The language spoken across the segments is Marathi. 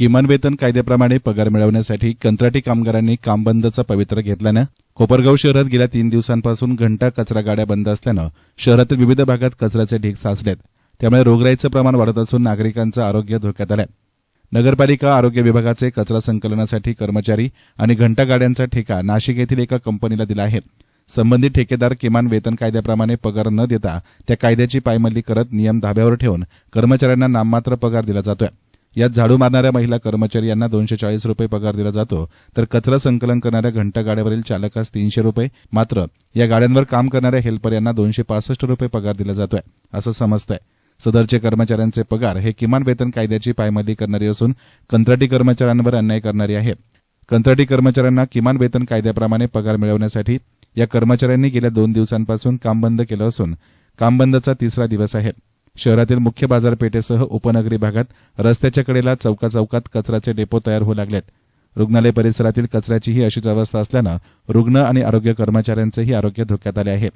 किमान वेतन कायद्याप्रमाणे पगार मिळवण्यासाठी कंत्राटी कामगारांनी काम बंदचा पवित्र घेतल्यानं कोपरगाव शहरात गेल्या तीन दिवसांपासून घंटा कचरा गाड्या बंद असल्यानं शहरातील विविध भागात कचऱ्याचे ढीग साचलेत. त्यामुळे रोगराईचं प्रमाण वाढत असून नागरिकांचं आरोग्य धोक्यात आलं नगरपालिका आरोग्य विभागाचे कचरा संकलनासाठी कर्मचारी आणि घंटा गाड्यांचा ठेका नाशिक येथील एका कंपनीला दिला आहे. संबंधित ठेकेदार किमान वेतन कायद्याप्रमाणे पगार न देता त्या कायद्याची पायमल्ली करत नियम धाब्यावर ठेवून कर्मचाऱ्यांना नाममात्र पगार दिला जातोय. यात झाडू मारणाऱ्या महिला कर्मचारी यांना दोनशे चाळीस रुपये पगार दिला जातो. तर कचरा संकलन करणाऱ्या घंटा गाड्यावरील चालकास तीनशे रुपये. मात्र या गाड्यांवर काम करणाऱ्या हेल्पर यांना दोनशे पासष्ट रुपये पगार दिला जातोय असं समजतंय. सदरचे कर्मचाऱ्यांचे पगार हे किमान वेतन कायद्याची पायमल्ली करणारी असून कंत्राटी कर्मचाऱ्यांवर अन्याय करणारी आहे. कंत्राटी कर्मचाऱ्यांना किमान वेतन कायद्याप्रमाणे पगार मिळवण्यासाठी या कर्मचाऱ्यांनी गेल्या दोन दिवसांपासून काम बंद केलं असून कामबंदचा तिसरा दिवस आहे. शहरातील मुख्य बाजारपेठेसह उपनगरी भागात रस्त्याच्या कडेला चौका चौकात कचऱ्याचे डेपो तयार होऊ लागलेत. रुग्णालय परिसरातील कचऱ्याचीही अशीच अवस्था असल्यानं रुग्ण आणि आरोग्य कर्मचाऱ्यांचेही आरोग्य धोक्यात आले आहे.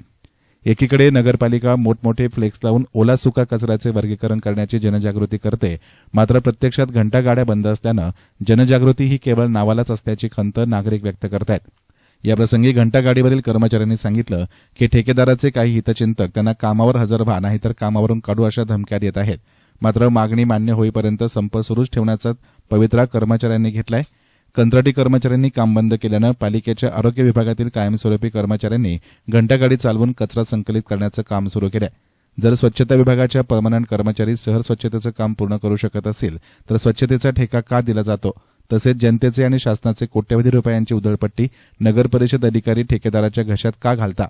एकीकडे नगरपालिका मोठमोठे फ्लेक्स लावून ओला सुका कचऱ्याचे वर्गीकरण करण्याची जनजागृती करते मात्र प्रत्यक्षात घंटागाड्या बंद असल्यानं जनजागृती ही केवळ नावालाच असल्याची खंत नागरिक व्यक्त करतायत. याप्रसंगी घंटागाडीवरील कर्मचाऱ्यांनी सांगितलं की ठेकेदाराचे काही हितचिंतक त्यांना कामावर हजर व्हा नाहीतर कामावरून काढू अशा धमक्या देत आहेत. मात्र मागणी मान्य होईपर्यंत संप सुरूच ठेवण्याचा पवित्रा कर्मचाऱ्यांनी घेतलाय. कंत्राटी कर्मचाऱ्यांनी काम बंद केल्यानं पालिकेच्या आरोग्य विभागातील कायमस्वरूपी कर्मचाऱ्यांनी घंटागाडी चालवून कचरा संकलित करण्याचं काम सुरू केलंय. जर स्वच्छता विभागाच्या परमनंट कर्मचारी शहर स्वच्छतेचं काम पूर्ण करू शकत असतील तर स्वच्छतेचा ठेका का दिला जातो? तसेच जनतेचे आणि शासनाचे कोट्यवधी रुपयांची उधळपट्टी नगर परिषद अधिकारी ठेकेदाराच्या घशात का घालता?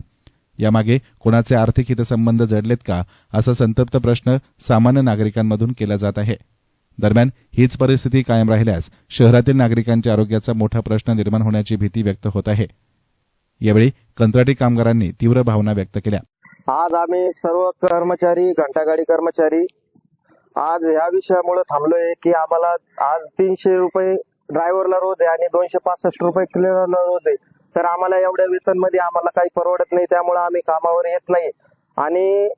यामागे कोणाचे आर्थिक हितसंबंध जडलेत का? असा संतप्त प्रश्न सामान्य नागरिकांमधून केला जात आहे. दरम्यान हीच परिस्थिती कायम राहिल्यास शहरातील नागरिकांच्या आरोग्याचा मोठा प्रश्न निर्माण होण्याची भीती व्यक्त होत आहे. यावेळी कंत्राटी कामगारांनी तीव्र भावना व्यक्त केल्या. आज आम्ही सर्व कर्मचारी घंटागाडी कर्मचारी आज या विषयामुळे थांबलोय की आम्हाला आज तीनशे रुपये ड्रायव्हरला रोज आहे आणि दोनशे पासष्ट रुपये क्लिनरला रोज आहे. तर आम्हाला एवढ्या वेतनमध्ये आम्हाला काही परवडत नाही त्यामुळे आम्ही कामावर येत नाही. आणि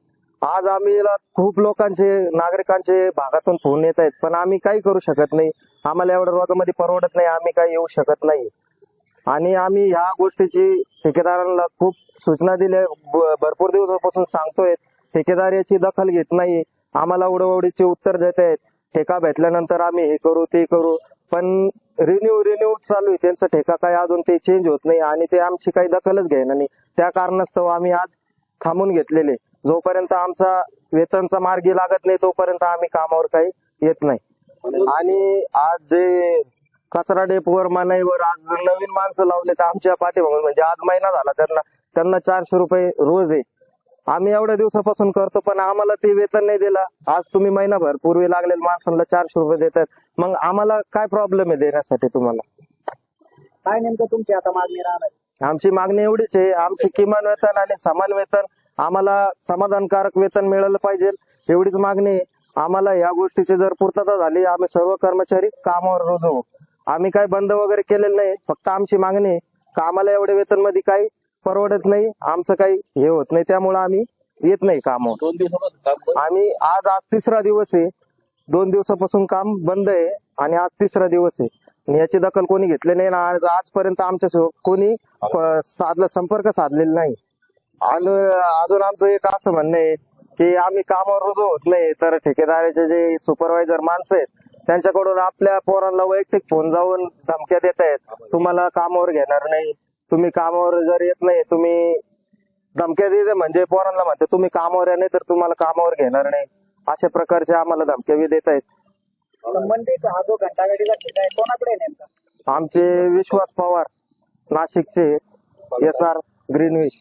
आज आम्ही खूप लोकांचे नागरिकांचे भागातून फोन येत आहेत पण आम्ही काही करू शकत नाही. आम्हाला एवढ्या रोजामध्ये परवडत नाही आम्ही काही येऊ शकत नाही. आणि आम्ही ह्या गोष्टीची ठेकेदारांना खूप सूचना दिल्या भरपूर दिवसापासून सांगतोय ठेकेदार याची दखल घेत नाही. आम्हाला उडवडीचे उत्तर देत आहेत. ठेका भेटल्यानंतर आम्ही हे करू ते करू. पण रिन्यू रिन्यू चालू आहे. त्यांचा ठेका काय अजून ते चेंज होत नाही आणि ते आमची काही दखलच घेणार नाही. त्या कारणास्तव आम्ही आज थांबून घेतलेले. जोपर्यंत आमचा वेतनचा मार्गी लागत नाही तोपर्यंत आम्ही कामावर काही येत नाही. आणि आज जे कचरा डेपवर मनाईवर आज नवीन माणसं लावले तर आमच्या पाठीमागून म्हणजे आज महिना झाला त्यांना त्यांना चारशे रुपये रोज आहे. आम्ही एवढ्या दिवसापासून करतो पण आम्हाला ते वेतन नाही दिला. आज तुम्ही महिनाभर पूर्वी लागलेल्या माणसांना चारशे रुपये देतात. मग आम्हाला काय प्रॉब्लेम आहे देण्यासाठी तुम्हाला? काय नेमकं तुमची आता मागणी राहणार? आमची मागणी एवढीच आहे आमची किमान वेतन आणि समान वेतन आम्हाला समाधानकारक वेतन मिळालं पाहिजे एवढीच मागणी आहे. आम्हाला या गोष्टीची जर पूर्तता झाली आम्ही सर्व कर्मचारी कामावर रोज. होऊ आम्ही काही बंद वगैरे केलेलं नाही फक्त आमची मागणी आहे. का आम्हाला एवढ्या वेतनमध्ये काही परवडत नाही आमचं काही हे होत नाही त्यामुळे आम्ही येत नाही कामावर. दोन दिवसापासून काम बंद. आम्ही आज आज तिसरा दिवस आहे. दोन दिवसापासून काम बंद आहे आणि आज तिसरा दिवस आहे. आणि याची दखल कोणी घेतली नाही ना आज आजपर्यंत आमच्या कोणी प- साधला संपर्क साधलेला नाही. आणि अजून आमचं एक असं म्हणणं आहे की आम्ही कामावर रुजू होत नाही तर ठेकेदाराचे जे सुपरवायझर माणसं आहेत त्यांच्याकडून आपल्या पोरांना वैयक्तिक फोन जाऊन धमक्या देत आहेत तुम्हाला कामावर घेणार नाही. तुम्ही कामावर जर येत नाही तुम्ही धमक्या देते म्हणजे पोरांना म्हणते तुम्ही कामावर या नाही तर तुम्हाला कामावर घेणार नाही. अशा प्रकारचे आम्हाला धमक्या बी देत आहेत संबंधित हा जो घंटागाडीला ठेका आहे कोणाकडे आहे नेमका? आमचे विश्वास पवार नाशिकचे एस आर ग्रीनविच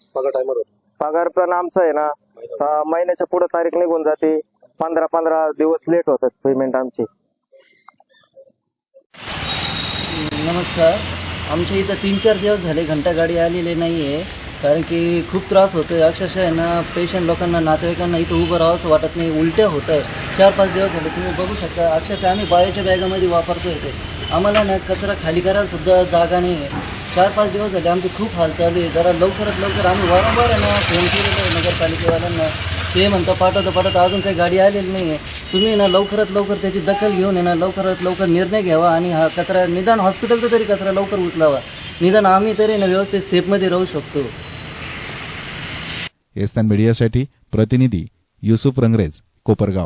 पगार पण आमचा आहे ना. अं, महिन्याच्या पुढे तारीख निघून जाते. पंधरा पंधरा दिवस लेट होतात पेमेंट आमची. नमस्कार. आमच्या इथं तीन चार दिवस झाले घंटा गाडी आलेली नाही आहे कारण की खूप त्रास होतो आहे अक्षरशः आहे ना पेशंट लोकांना नातेवाईकांना इथं उभं राहावंसं वाटत नाही. उलट्या होत आहे चार पाच दिवस झाले तुम्ही बघू शकता. अक्षरशः आम्ही बायोच्या बॅगामध्ये वापरतो इथे आम्हाला ना कचरा खाली करायला सुद्धा जागा नाही आहे चार पाच दिवस झाले आमचे खूप हाल चालू आहे. जरा लवकरात लवकर आम्ही वारंवार आहे ना फोन केलेलं आहे नगरपालिकेवाल्यांना. ते म्हणता पाठवता पाठवता अजून काही गाडी आलेली नाही आहे तुम्ही ना लवकरात लवकर त्याची दखल घेऊन ना लवकरात लवकर निर्णय घ्यावा आणि हा कचरा निदान हॉस्पिटलचा तरी कचरा लवकर उचलावा. निदान आम्ही तरी ना व्यवस्थित सेफमध्ये राहू शकतो. एस्तान मीडियासाठी प्रतिनिधी युसुफ रंगरेज कोपरगाव.